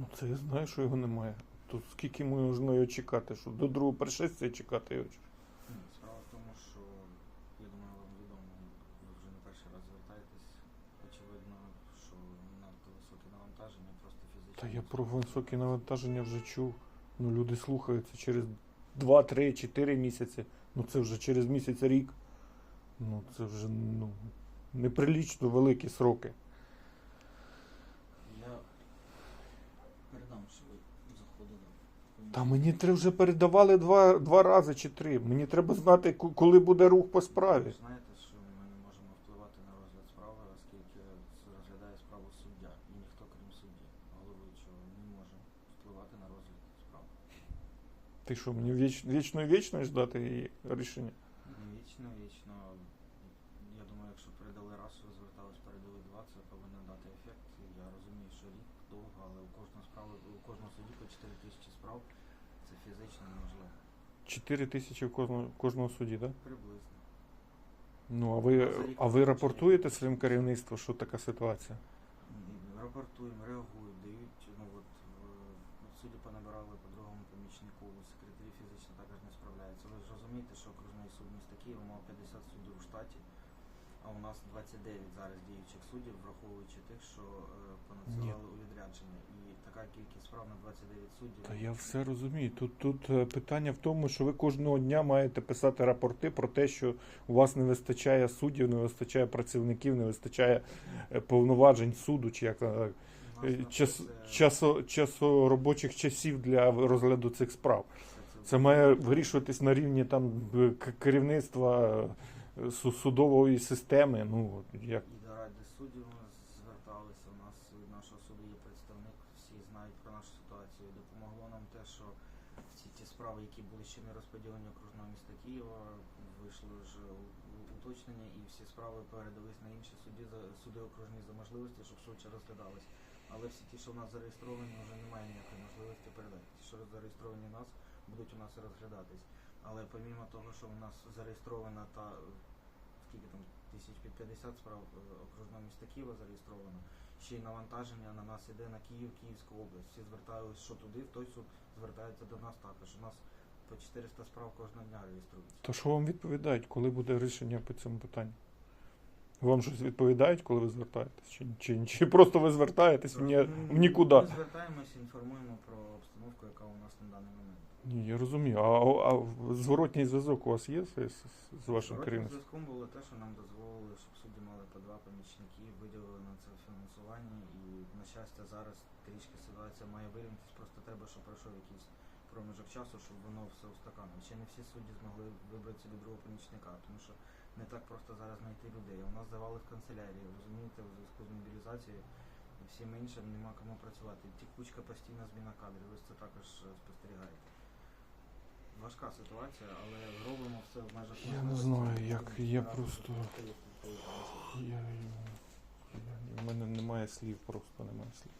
Ну це я знаю, що його немає. Тут скільки можна його чекати, що до другого пришестя чекати його. Ні, Справа в тому, що я думаю, вам відомо, ви вже не перший раз звертаєтесь. Очевидно, що надто високе навантаження, просто фізично. Та я про високі навантаження вже чув. Ну люди слухаються через 2, 3, 4 місяці. Ну це вже через місяць рік. Ну це вже ну, неприлічно великі сроки. Я передам, що ви заходили. в Та мені треба вже передавали два, два рази чи три. Мені треба знати, коли буде рух по справі. ж знаєте, що ми не можемо впливати на розгляд справи, оскільки розглядає справу суддя. І ніхто, крім судді, головуючого, не може впливати на розгляд справи. Ти що, мені віч, вічно вічно ждати її рішення? Не Вічно, вічно. Я думаю, якщо передали раз, ви звертались, передали два, це повинно дати ефект. Я розумію, що рік довго, але у кожного справи, у кожного судді по 4 тисячі справ це фізично неможливо. 4 тисячі в кожного, кожного судді, так? Приблизно. Ну, а ви, а ви рапортуєте своїм керівництву, що така ситуація? Рапортуємо, реагують, дають, ну от в- судді понабирали по другому помічнику, секретарі фізично також не справляються. Ви ж розумієте, що окружний суд міста Києва мав 50 суддів у штаті, а у нас 29 зараз діючих суддів, враховуючи тих, що е, понадсилали у відрядження. І така кількість справ на 29 суддів. Та я все розумію. Тут, тут е, питання в тому, що ви кожного дня маєте писати рапорти про те, що у вас не вистачає суддів, не вистачає працівників, не вистачає е, повноважень суду, чи як е, У нас, е, час, наприклад, часо, часу робочих часів для розгляду цих справ. це- має вирішуватись на рівні там к- керівництва е, судової системи. Ну як І до ради суддів ми зверталися. У нас від нашого суду є представник, всі знають про нашу ситуацію. Допомогло нам те, що всі ті справи, які були ще не розподілені окружного міста Києва, вийшло вже уточнення, і всі справи передались на інші суди за суди окружні за можливості, щоб швидше розглядались. Але всі ті, що в нас зареєстровані, вже немає ніякої можливості передати. Ті, що зареєстровані у нас, будуть у нас розглядатись. Але помімо того, що у нас зареєстрована та скільки там тисяч під 50 справ е, окружного міста Києва зареєстровано. Ще й навантаження на нас іде на Київ, Київську область. Всі звертались, що туди, в той суд звертаються до нас також. У нас по 400 справ кожного дня реєструється. то що вам відповідають, коли буде рішення по цьому питанню? Вам щось відповідають, коли ви звертаєтесь? Чи, чи, чи просто ви звертаєтесь в, ні, нікуди? Ми звертаємося, інформуємо про обстановку, яка у нас на даний момент. Ні, я розумію. А, а, а зворотній зв'язок у вас є з, з, з вашим Зворотнім керівництвом? зв'язком було те, що нам дозволили, щоб судді мали по два помічники, виділили на це фінансування. І, на щастя, зараз трішки ситуація має вирівнятися. Просто треба, щоб пройшов якийсь проміжок часу, щоб воно все устаканило. Ще не всі судді змогли вибрати собі другого помічника, тому що не так просто зараз знайти людей. У нас завали в канцелярії, розумієте, у зв'язку з мобілізацією. І всім іншим нема кому працювати. Тікучка постійна зміна кадрів, ви це також е, спостерігаєте. Важка ситуація, але робимо все в межах Я не знаю, як, я просто-. Я, я, в мене немає слів, просто немає слів.